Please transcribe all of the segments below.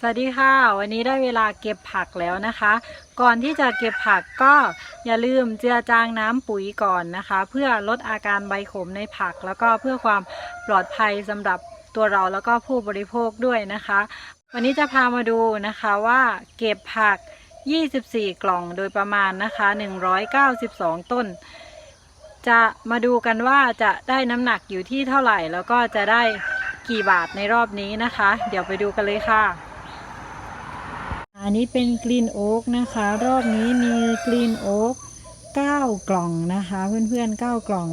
สวัสดีค่ะ วันนี้ได้เวลาเก็บผักแล้วนะคะ ก่อนที่จะเก็บผักก็อย่าลืมเจือจางน้ำปุ๋ยก่อนนะคะ เพื่อลดอาการใบขมในผัก แล้วก็เพื่อความปลอดภัยสำหรับตัวเราแล้วก็ผู้บริโภคด้วยนะคะ วันนี้จะพามาดูนะคะว่าเก็บผัก 24 กล่องโดยประมาณนะคะ 192 ต้น จะมาดูกันว่าจะได้น้ำหนักอยู่ที่เท่าไหร่ แล้วก็จะได้กี่บาทในรอบนี้นะคะ เดี๋ยวไปดูกันเลยค่ะ อันนี้เป็นกรีนโอ๊กนะคะ รอบนี้มีกรีนโอ๊ก9กล่องนะคะ เพื่อนๆ 9 กล่อง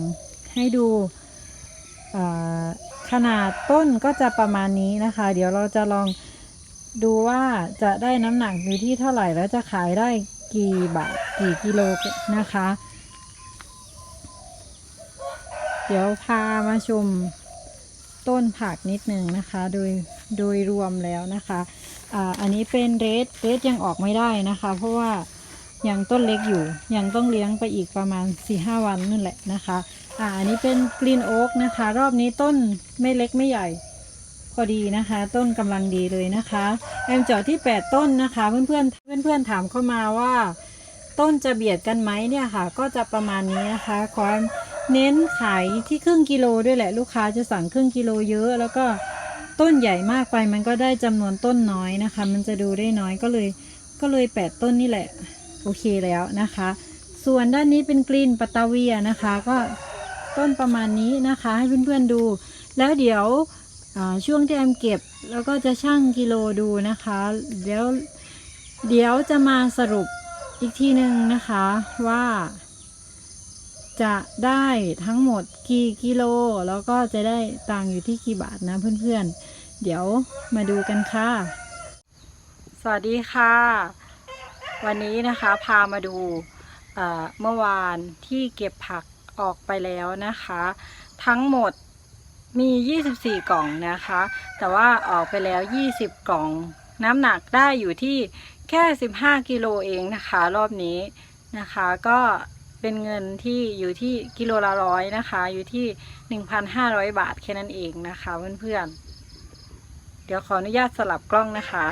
ให้ดูขนาดต้นก็จะประมาณนี้นะคะ เดี๋ยวเราจะลองดูว่าจะได้น้ำหนักอยู่ที่เท่าไหร่แล้วจะขายได้กี่บาทกี่กิโลนะคะ เดี๋ยวพามาชมต้นผักนิดนึงนะคะ โดยโดยรวมแล้วนะคะ อ่าอันนี้เป็นเรดเรดยังออกไม่ได้นะคะ เพราะว่ายังต้นเล็กอยู่ยังต้องเลี้ยงไปอีกประมาณ 4-5 วันนั่นแหละนะคะอ่าอันนี้เป็นกรีนโอ๊กนะคะ รอบนี้ต้นไม่เล็กไม่ใหญ่พอดีนะคะ ต้นกำลังดีเลยนะคะแอมเจาะที่ 8 ต้นนะคะ เพื่อนเพื่อนเพื่อนเพื่อนถามเข้ามาว่า ต้นจะเบียดกันไหมเนี่ยค่ะ ก็จะประมาณนี้นะคะขอเน้นขายที่ครึ่งกิโลด้วยแหละลูกค้าจะสั่งครึ่งกิโลเยอะ แล้วก็ ต้นใหญ่มากไปมันก็ได้จำนวนต้นน้อยนะคะ มันจะดูได้น้อยก็เลยก็เลยแปดต้นนี่แหละ โอเคแล้วนะคะ ส่วนด้านนี้เป็นกรีนปัตาเวียนะคะ ก็ต้นประมาณนี้นะคะ ให้เพื่อนๆดู แล้วเดี๋ยวช่วงที่แอมเก็บแล้วก็จะชั่งกิโลดูนะคะเดี๋ยวเดี๋ยวจะมาสรุปอีกทีหนึ่งนะคะว่า จะได้ทั้งหมดกี่กิโล แล้วก็จะได้ตังค์อยู่ที่กี่บาทนะเพื่อนๆ เดี๋ยวมาดูกันค่ะ สวัสดีค่ะ วันนี้นะคะพามาดูเอ่อเมื่อวานที่เก็บผักออกไปแล้วนะคะ ทั้งหมดมี 24 กล่องนะคะ แต่ว่าออกไปแล้ว 20 กล่อง น้ำหนักได้อยู่ที่แค่ 15 กิโลเองนะคะ รอบนี้นะคะ ก็ เป็นเงินที่อยู่ที่กิโลละร้อยนะคะ อยู่ที่ 1,500 บาทแค่นั้นเองนะคะเพื่อนๆ เดี๋ยวขออนุญาตสลับกล้องนะคะ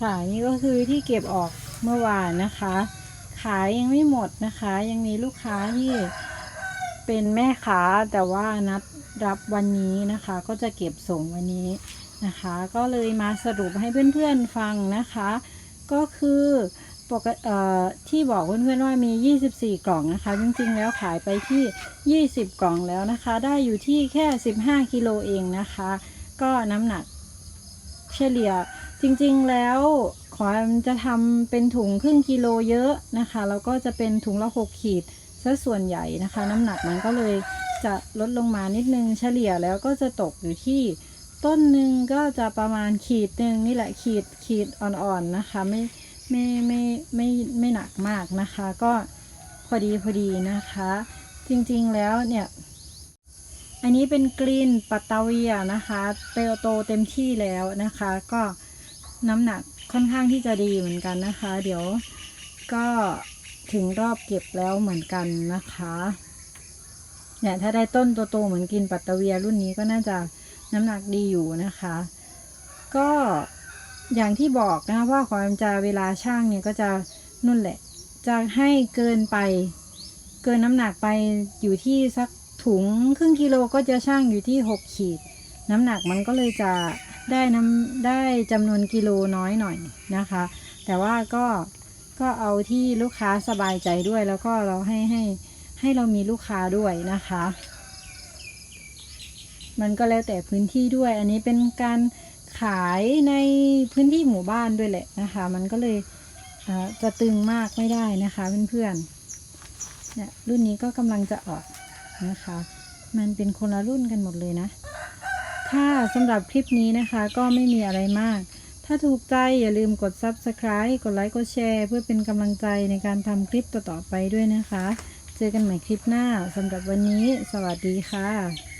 ค่ะนี่ก็คือที่เก็บออกเมื่อวานนะคะ ขายยังไม่หมดนะคะ ยังมีลูกค้าที่เป็นแม่ค้าแต่ว่านัดรับวันนี้นะคะ ก็จะเก็บส่งวันนี้นะคะ ก็เลยมาสรุปให้เพื่อนๆฟังนะคะ ก็คือ ปกติเอ่อที่บอกเพื่อนๆว่ามี 24 กล่องนะคะ จริงๆ แล้วขายไปที่ 20 กล่องแล้วนะคะ ได้อยู่ที่แค่ 15 กิโลเองนะคะ ก็น้ำหนักเฉลี่ยจริงๆ แล้วขอจะทำเป็นถุงครึ่งกิโลเยอะนะคะ แล้วก็จะเป็นถุงละหกขีดซะส่วนใหญ่นะคะ น้ำหนักมันก็เลยจะลดลงมานิดนึง เฉลี่ยแล้วก็จะตกอยู่ที่ต้นหนึ่งก็จะประมาณขีดหนึ่งนี่แหละขีดขีดอ่อนๆนะคะไม่ ไม่ไม่ไม่ไม่หนักมากนะคะ ก็พอดีพอดีนะคะ จริงๆแล้วเนี่ย อันนี้เป็นกรีนปัตตาเวียนะคะเตโตเต็มที่แล้วนะคะ ก็น้ำหนักค่อนข้างที่จะดีเหมือนกันนะคะ เดี๋ยวก็ถึงรอบเก็บแล้วเหมือนกันนะคะเนี่ยถ้าได้ต้นโตๆเหมือนกินปัตตเวียรุ่นนี้ก็น่าจะน้ำหนักดีอยู่นะคะ ก็ อย่างที่บอกนะว่าความจะเวลาช่างเนี่ยก็จะนุ่นแหละ จะให้เกินไป เกินน้ำหนักไปอยู่ที่สักถุงครึ่งกิโลก็จะช่างอยู่ที่หกขีด น้ำหนักมันก็เลยจะได้น้ำได้จำนวนกิโลน้อยหน่อยนะคะ แต่ว่าก็ก็เอาที่ลูกค้าสบายใจด้วยแล้วก็เราให้ให้ให้เรามีลูกค้าด้วยนะคะ มันก็แล้วแต่พื้นที่ด้วย อันนี้เป็นการ ขายในพื้นที่หมู่บ้านด้วยแหละนะคะ มันก็เลยจะตึงมากไม่ได้นะคะเพื่อนๆเนี่ยรุ่นนี้ก็กำลังจะออกนะคะ มันเป็นคนละรุ่นกันหมดเลยนะค่ะสำหรับคลิปนี้นะคะก็ไม่มีอะไรมาก ถ้าถูกใจอย่าลืมกด Subscribe กดไลค์กดแชร์เพื่อเป็นกำลังใจในการทำคลิปต่อๆไปด้วยนะคะ เจอกันใหม่คลิปหน้าสำหรับวันนี้ สวัสดีค่ะ